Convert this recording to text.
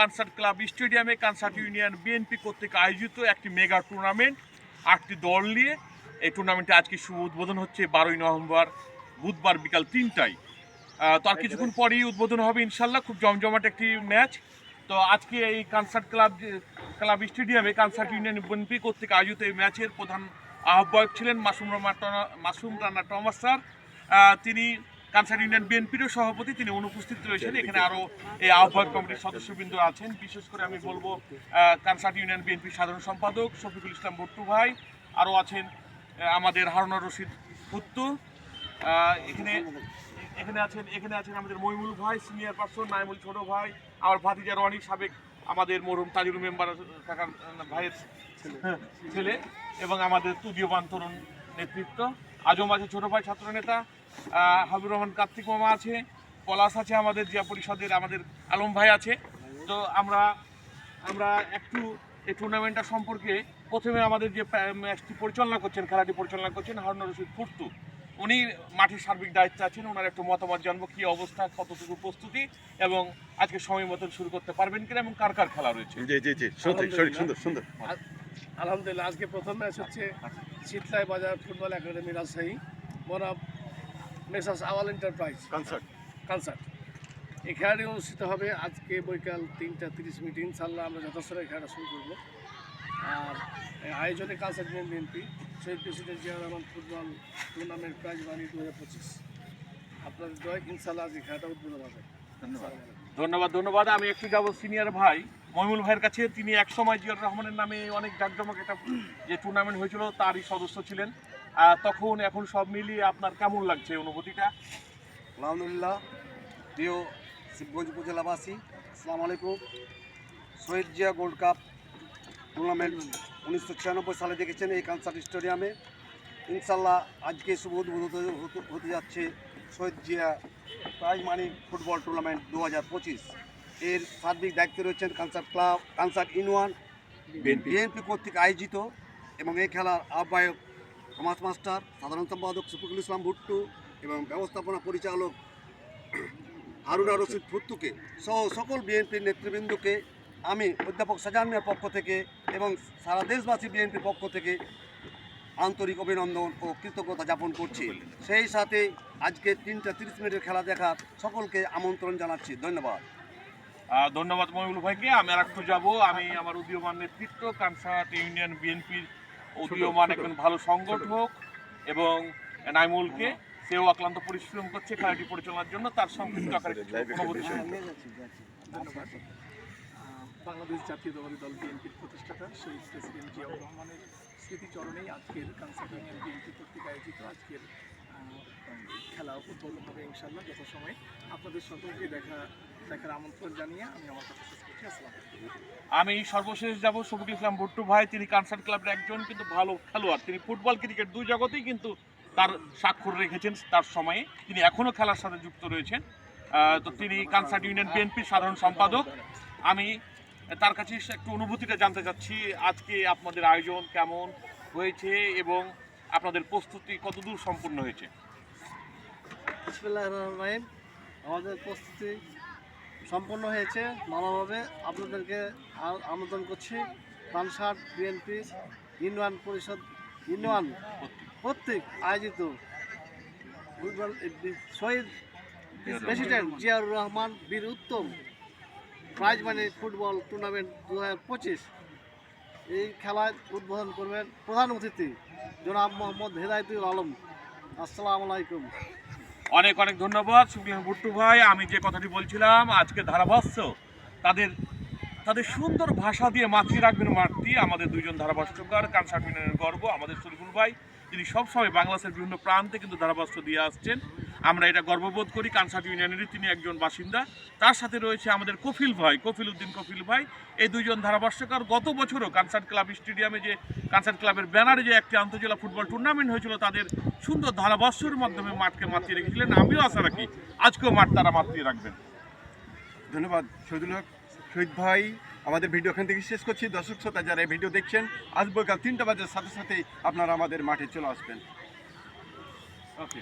Concert club স্টেডিয়ামে Kansat union BNP কর্তৃক আয়োজিত একটি মেগা টুর্নামেন্ট আটটি দল নিয়ে। এই টুর্নামেন্টে আজকে শুভ উদ্বোধন হচ্ছে বারোই নভেম্বর বুধবার বিকাল তিনটায়। আহ, তার কিছুক্ষণ পরেই উদ্বোধন হবে ইনশাল্লাহ খুব জমজমাট একটি ম্যাচ তো আজকে এই কনসার্ট ক্লাব ক্লাব স্টেডিয়ামে কানসার্ট ইউনিয়ন বিএনপি কর্তৃক আয়োজিত এই ম্যাচের প্রধান আহ্বায়ক ছিলেন মাসুম রহমান টনা- মাসুম রানা টমাস স্যার। তিনি কানসার্ট ইউনিয়ন বিএনপিরও সভাপতি তিনি অনুপস্থিত রয়েছেন। এখানে আরও এই আহ্বায়ক কমিটির সদস্যবৃন্দ আছেন। বিশেষ করে আমি বলব আহ, কানসার্ট ইউনিয়ন বিএনপির সাধারণ সম্পাদক শফিকুল ইসলাম ভট্টু ভাই আরও আছেন আমাদের হারুনা রশিদ ভুত্তু এখানে এখানে আছেন এখানে আছেন আমাদের মইমুল ভাই সিনিয়র পার্সন নাইমুল ছোট ভাই আমার ভাতিজা রনি সাবেক আমাদের মরহুম তাজুল মেম্বার আহ, ভাইয়ের ছেলে এবং আমাদের তুদীয়বান তরুণ নেতৃত্ব। আজম আছে ছোট ভাই ছাত্র নেতা হাবিবুর রহমান কার্তিক মামা আছে পলাশ আছে আমাদের জিয়া পরিষদের আমাদের আলম ভাই আছে। তো আমরা আমরা একটু এই টুর্নামেন্টটা সম্পর্কে প্রথমে আমাদের যে ম্যাচটি পরিচালনা করছেন খেলাটি পরিচালনা করছেন হারুন রশিদ ফুর্তু। উনি মাঠের সার্বিক দায়িত্বে আছেন ওনার একটু মতামত জানব কী অবস্থা কতটুকু প্রস্তুতি এবং আজকে সময় মতন শুরু করতে পারবেন কিনা এবং কার কার খেলা রয়েছে? জি জি জি সুন্দর সুন্দর। আলহামদুলিল্লাহ আজকে প্রথম ম্যাচ হচ্ছে শীতলাই বাজার ফুটবল একাডেমি রাজশাহী। বনাম মেসাস আওয়াল এন্টারপ্রাইজ। কনসার্ট। কনসার্ট। এই খেলাটি অনুষ্ঠিত হবে আজকে বৈকাল তিনটা তিরিশ মিনিট। ইনশাল্লাহ আমরা যথাসময়ে খেলাটা শুরু করব। আর এই আয়োজনে Kansat BNP Shahid president Zia Rahman football tournament prize money দু হাজার পঁচিশ। আপনাদের দয় ইনশাল্লাহ আজকে খেলাটা উদ্বোধন হবে। ধন্যবাদ। ধন্যবাদ ধন্যবাদ। আমি একটু যাব সিনিয়র ভাই মইমুল ভাইয়ের কাছে। তিনি এক সময় জিয়াউর রহমানের নামে অনেক জাঁকজমক একটা যে টুর্নামেন্ট হয়েছিল তারই সদস্য ছিলেন। তখন এখন সব মিলিয়ে আপনার কেমন লাগছে অনুভূতিটা? আলহামদুলিল্লাহ। প্রিয় শিবগঞ্জ উপজেলাবাসী আসসালামু আলাইকুম। Shahid Zia gold cup tournament উনিশশো ছিয়ানব্বই সালে দেখেছেন এই কানসার্ট স্টেডিয়ামে। ইনশাল্লাহ আজকে শুভ উদ্বোধন হতে- যাচ্ছে Shahid Zia prize money football tournament দু হাজার পঁচিশ। এর সার্বিক দায়িত্বে রয়েছেন Kansat club Kansat union BNP কর্তৃক আয়োজিত এবং এই খেলার আহ্বায়ক থমাস মাস্টার, সাধারণ সম্পাদক শফিকুল ইসলাম ভুট্টু এবং ব্যবস্থাপনা পরিচালক হারুনা রশিদ ফুত্তুকে সহ সকল বিএনপির নেতৃবৃন্দকে আমি অধ্যাপক সাজান পক্ষ থেকে এবং সারা দেশবাসী বিএনপির পক্ষ থেকে আন্তরিক অভিনন্দন ও কৃতজ্ঞতা জ্ঞাপন করছি। সেই সাথে আজকে তিনটা তিরিশ মিনিটের খেলা দেখার সকলকে আমন্ত্রণ জানাচ্ছি। ধন্যবাদ। ধন্যবাদ মহিবুল ভাইকে। আমি আর একটু যাব। আমি আমার উদীয়মান নেতৃত্ব কানসাট ইউনিয়ন বিএনপির উদীয়মান একজন ভালো সংগঠক এবং নাইমুলকে সেও অক্লান্ত পরিশ্রম করছে খেলাটি পরিচালনার জন্য তার সংক্ষিপ্ত আকারে। ধন্যবাদ। বাংলাদেশ জাতীয়তাবাদী দল বিএনপির প্রতিষ্ঠাতা শহীদ প্রেসিডেন্ট জিয়াউর রহমানের স্মৃতিচরণেই আজকের কানসার্ট ইউনিয়ন বিএনপি কর্তৃক আয়োজিত আজকের খেলা উদ্বোধন হবে ইনশাল্লাহ যত সময় আপনাদের সকলকে দেখা দেখার আমন্ত্রণ জানিয়ে আমি আমার কথা আমি সর্বশেষ যাব শফিকুল ইসলাম ভুট্টু ভাই। তিনি কানসার্ট ক্লাবের একজন, কিন্তু ভালো খেলোয়াড়। তিনি ফুটবল ক্রিকেট দুই জগতেই কিন্তু তার স্বাক্ষর রেখেছেন তার সময়ে। তিনি এখনও খেলার সাথে যুক্ত রয়েছেন। তো তিনি কানসার্ট ইউনিয়ন বিএনপির সাধারণ সম্পাদক। আমি তার কাছে একটু অনুভূতিটা জানতে চাচ্ছি, আজকে আপনাদের আয়োজন কেমন হয়েছে এবং আপনাদের প্রস্তুতি কতদূর সম্পূর্ণ হয়েছে? আমাদের প্রস্তুতি সম্পন্ন হয়েছে ভালোভাবে আপনাদেরকে আমন্ত্রণ করছি। পানসার বিএনপি ইউনিয়ন পরিষদ, ইউনিয়ন কর্তৃক আয়োজিত শহীদ প্রেসিডেন্ট জিয়াউর রহমান বীর উত্তম প্রাইজ মানি ফুটবল টুর্নামেন্ট দু হাজার পঁচিশ। এই খেলায় উদ্বোধন করবেন প্রধান অতিথি জনাব মোহাম্মদ হেদায়তুল আলম। আসসালামু আলাইকুম। অনেক অনেক ধন্যবাদ সুপ্রিয় ভুট্টু ভাই। আমি যে কথাটি বলছিলাম, আজকে ধারাভাষ্য, তাদের তাদের সুন্দর ভাষা দিয়ে মাতিয়ে রাখবেন মাতৃ আমাদের দুইজন ধারাভাষ্যকার, কানসার গর্ব, আমাদের শরীফুল ভাই তিনি সবসময় বাংলাদেশের বিভিন্ন প্রান্তে কিন্তু ধারাভাষ্য দিয়ে আসছেন। আমরা এটা গর্ববোধ করি কানসার্ট ইউনিয়নেরই তিনি একজন বাসিন্দা। তার সাথে রয়েছে আমাদের কফিল ভাই কফিল উদ্দিন কফিল ভাই। এই দুইজন ধারাভাষ্যকার গত বছরও কানসার্ট ক্লাব স্টেডিয়ামে যে কানসার্ট ক্লাবের ব্যানারে যে একটি আন্তজেলা ফুটবল টুর্নামেন্ট হয়েছিল তাদের সুন্দর ধারাভাষ্যের মাধ্যমে মাঠকে মাতিয়ে রেখেছিলেন। আমিও আশা রাখি আজকেও মাঠ তারা মাতিয়ে রাখবেন। ধন্যবাদ শহীদুল হক শহীদ ভাই। আমাদের ভিডিও এখান থেকে শেষ করছি। দর্শক শ্রোতা যারা এই ভিডিও দেখছেন আজ বৈকাল তিনটা বাজার সাথে সাথেই আপনারা আমাদের মাঠে চলে আসবেন। ওকে